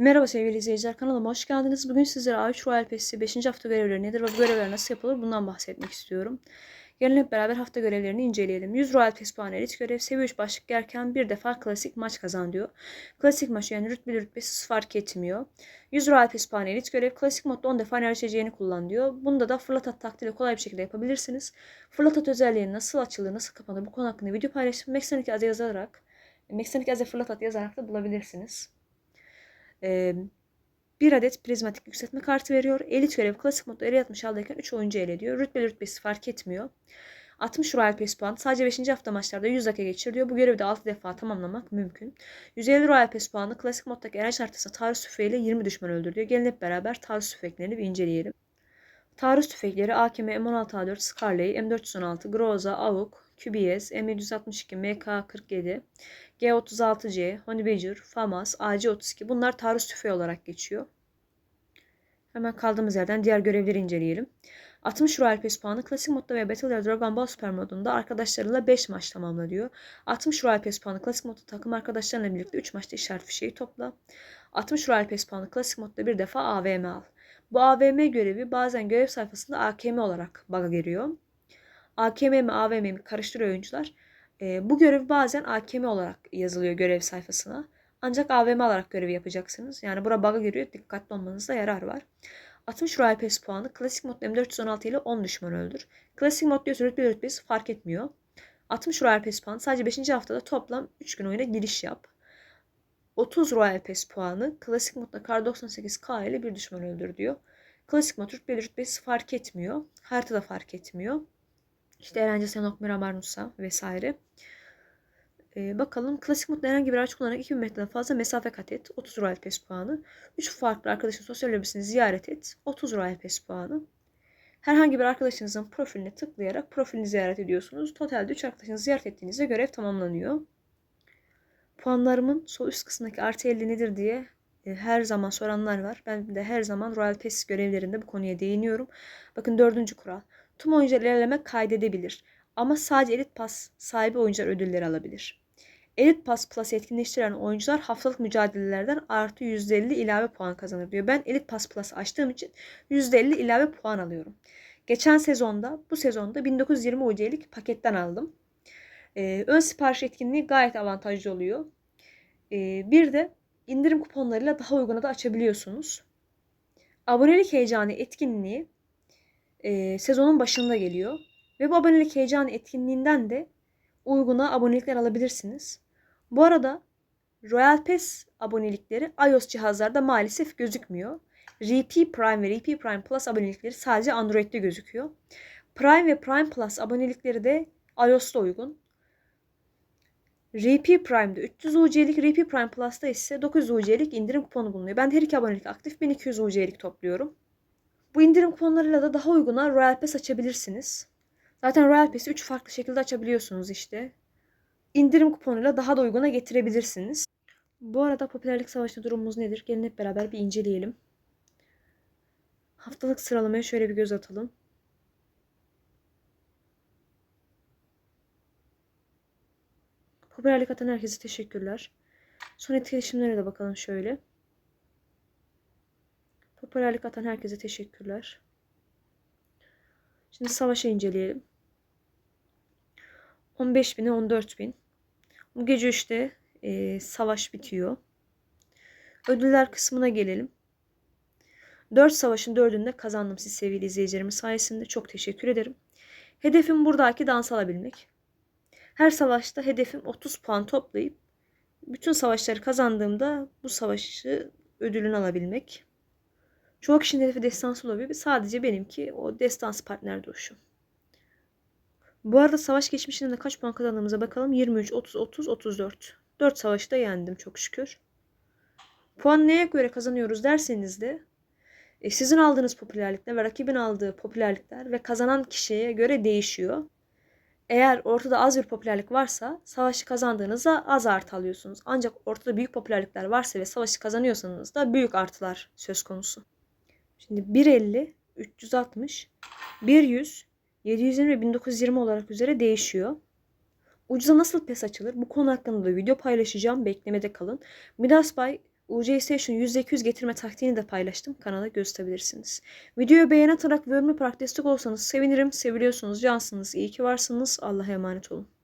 Merhaba sevgili izleyiciler kanalıma hoş geldiniz. Bugün sizlere A3 Royal Pass'i 5. hafta görevleri nedir ve bu görevler nasıl yapılır bundan bahsetmek istiyorum. Gelin hep beraber hafta görevlerini inceleyelim. 100 Royal Pass puanı elit görev seviye 3 başlık yerken bir defa klasik maç kazan diyor. Klasik maç yani rütbeli rütbesiz fark etmiyor. 100 Royal Pass puanı elit görev klasik modda 10 defa enerji içeceğini kullan diyor. Bunda da fırlat at taktiğiyle kolay bir şekilde yapabilirsiniz. Fırlat at özelliği nasıl açılır nasıl kapanır bu konu hakkında video paylaştım. Meksanik Aze yazarak Meksanik Aze fırlat at yazarak da bulabilirsiniz. Ee, bir adet prizmatik yükseltme kartı veriyor. Elit görev klasik modda ele yatmış haldeyken 3 oyuncu ele ediyor. Rütbeli rütbesi fark etmiyor. 60 Royal Pass puan sadece 5. hafta maçlarda 100 dakika geçiriliyor. Bu görevi de 6 defa tamamlamak mümkün. 150 Royal Pass puanı klasik moddaki enerji haritasında taarruz tüfeğiyle 20 düşman öldürüyor. Gelin hep beraber taarruz tüfeklerini bir inceleyelim. Taarruz tüfekleri AKM M16A4, Scarlett, M416, Groza, AUK, QBS, M762, MK47, G36C, Honeybadger, FAMAS, AC32 bunlar taarruz tüfeği olarak geçiyor. Hemen kaldığımız yerden diğer görevleri inceleyelim. 60 Royal Pass puanı klasik modda ve Battle Royale Dragon Ball Super modunda arkadaşlarıyla 5 maç tamamla diyor. 60 Royal Pass puanı klasik modda takım arkadaşlarına birlikte 3 maçta işaret fişeği topla. 60 Royal Pass puanı klasik modda bir defa AVM al. Bu AVM görevi bazen görev sayfasında AKM olarak bug'a giriyor. AKM mi AVM mi karıştırıyor oyuncular. E, bu görev bazen AKM olarak yazılıyor görev sayfasına. Ancak AVM alarak görevi yapacaksınız. Yani bura bug'a giriyor. Dikkatli olmanızda yarar var. 60 Royal Pass puanı klasik mod M416 ile 10 düşman öldür. Klasik mod diyorsa rütbe rütbesi fark etmiyor. 60 Royal Pass puanı sadece 5. haftada toplam 3 gün oyuna giriş yap. 30 Royal Pass puanı klasik modda Kar 98K ile bir düşman öldür diyor. Klasik mod rütbe rütbesi fark etmiyor. Haritada fark etmiyor. İşte Erence Senok, Miramar vesaire. Ee, bakalım klasik modda herhangi bir araç kullanarak 2000 metreden fazla mesafe kat et. 30 Royal Pass puanı. 3 farklı arkadaşın sosyal lobisini ziyaret et. 30 Royal Pass puanı. Herhangi bir arkadaşınızın profiline tıklayarak profilini ziyaret ediyorsunuz. Totalde 3 arkadaşınızı ziyaret ettiğinizde görev tamamlanıyor. Puanlarımın sol üst kısmındaki artı 50 nedir diye e, her zaman soranlar var. Ben de her zaman Royal Pass görevlerinde bu konuya değiniyorum. Bakın dördüncü kural. Tüm oyuncular ilerleme kaydedebilir. Ama sadece Elite Pass sahibi oyuncular ödülleri alabilir. Elite Pass Plus etkinleştiren oyuncular haftalık mücadelelerden artı %50 ilave puan kazanır diyor. Ben Elite Pass Plus açtığım için %50 ilave puan alıyorum. Geçen sezonda, bu sezonda 1920 UC'lik paketten aldım. Ee, ön sipariş etkinliği gayet avantajlı oluyor. Ee, bir de indirim kuponlarıyla daha uyguna da açabiliyorsunuz. Abonelik heyecanı etkinliği e, sezonun başında geliyor. Ve bu abonelik heyecanı etkinliğinden de uyguna abonelikler alabilirsiniz. Bu arada Royal Pass abonelikleri iOS cihazlarda maalesef gözükmüyor. RP Prime ve RP Prime Plus abonelikleri sadece Android'de gözüküyor. Prime ve Prime Plus abonelikleri de iOS'ta uygun. RP Prime'de 300 UC'lik, RP Prime Plus'ta ise 900 UC'lik indirim kuponu bulunuyor. Ben her iki abonelik aktif 1200 UC'lik topluyorum. Bu indirim kuponlarıyla da daha uyguna Royal Pass açabilirsiniz. Zaten Royal Pass'i 3 farklı şekilde açabiliyorsunuz işte. İndirim kuponuyla daha da uyguna getirebilirsiniz. Bu arada popülerlik savaşında durumumuz nedir? Gelin hep beraber bir inceleyelim. Haftalık sıralamaya şöyle bir göz atalım. Popülerlik atan herkese teşekkürler. Son etkileşimlere de bakalım şöyle. Popülerlik atan herkese teşekkürler. Şimdi savaşı inceleyelim. 15 bine 14 bin. Bu gece işte e, savaş bitiyor. Ödüller kısmına gelelim. 4 savaşın 4'ünde kazandım siz sevgili izleyicilerimiz sayesinde. Çok teşekkür ederim. Hedefim buradaki dans alabilmek. Her savaşta hedefim 30 puan toplayıp bütün savaşları kazandığımda bu savaşı ödülünü alabilmek. Çoğu kişinin hedefi destansı olabilir. Sadece benimki o destansı partner duruşu. Bu arada savaş geçmişinde de kaç puan kazandığımıza bakalım. 23, 30, 30, 34. 4 savaşta yendim çok şükür. Puan neye göre kazanıyoruz derseniz de e, sizin aldığınız popülerlikler ve rakibin aldığı popülerlikler ve kazanan kişiye göre değişiyor. Eğer ortada az bir popülerlik varsa savaşı kazandığınızda az artı alıyorsunuz. Ancak ortada büyük popülerlikler varsa ve savaşı kazanıyorsanız da büyük artılar söz konusu. Şimdi 1.50, 360, 100, 720 ve 1920 olarak üzere değişiyor. Ucuza nasıl pes açılır? Bu konu hakkında da video paylaşacağım. Beklemede kalın. Midas Bay UC Station %200 getirme taktiğini de paylaştım. Kanala gösterebilirsiniz. Videoyu beğen atarak ve yorum destek olsanız sevinirim. Seviliyorsunuz, cansınız. İyi ki varsınız. Allah'a emanet olun.